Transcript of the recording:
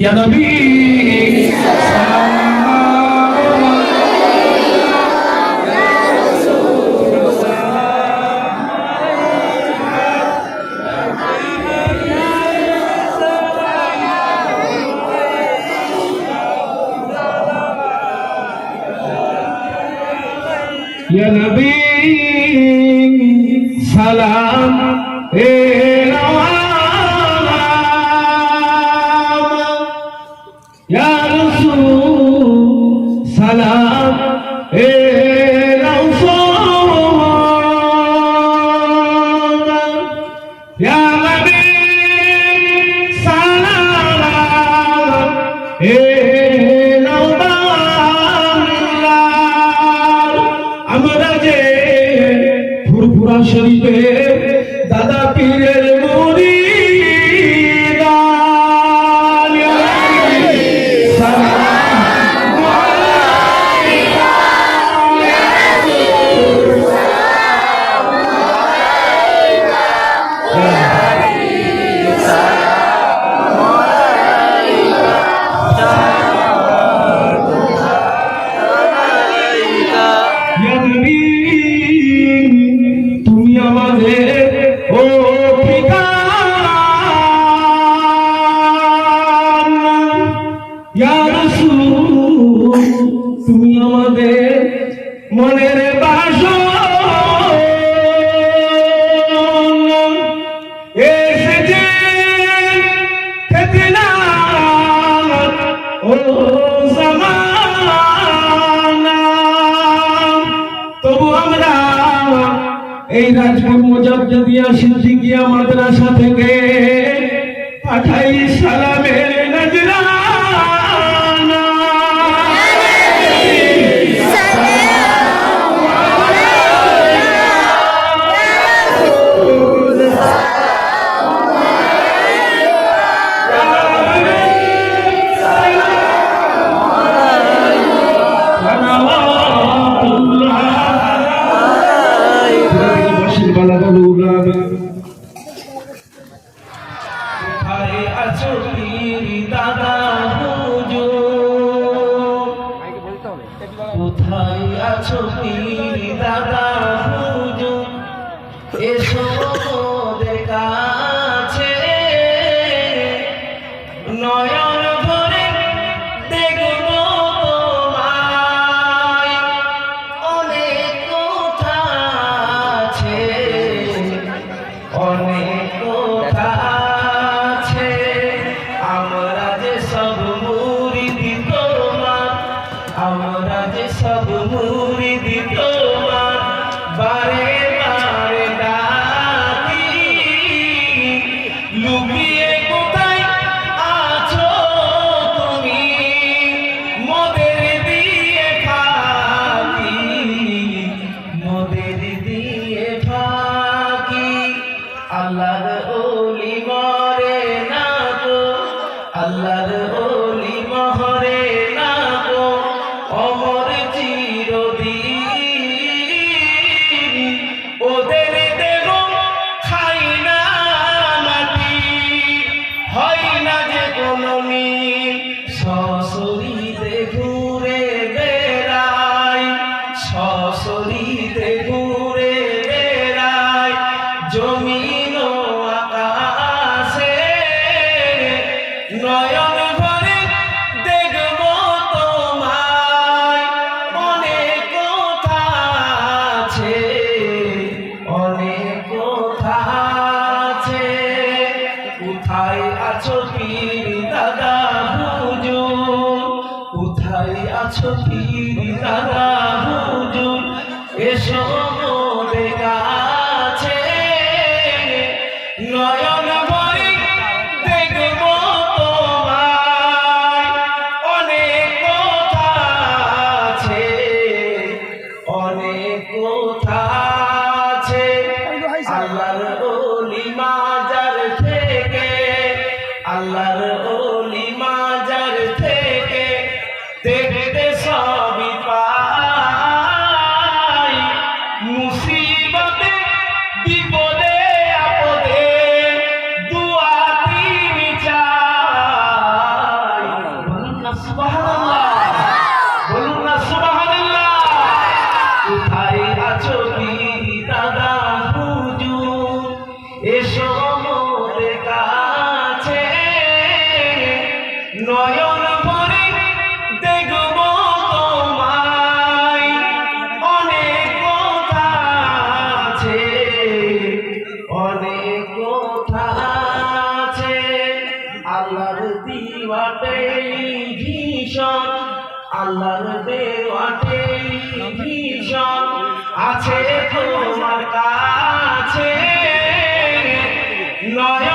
يا نبي يا نبي سلام اے তালা তবু আমরা এই রাজপুর মোজাবজাদিয়া সিদ্দিকিয়া মাদ্রাসা থেকে পাঠাই সালামের আছো দাদা হুজুর। কোথায় আছো পীর? লুকিয়ে কোথায় আছো তুমি? মদের দিয়ে মদের দিয়ে আল্লাহ কৃষ্ণ দিওয়াতে ভীষণ আল্লাহর দেওয়াতে ভীষণ আছে তোমার কাছে। নয়ন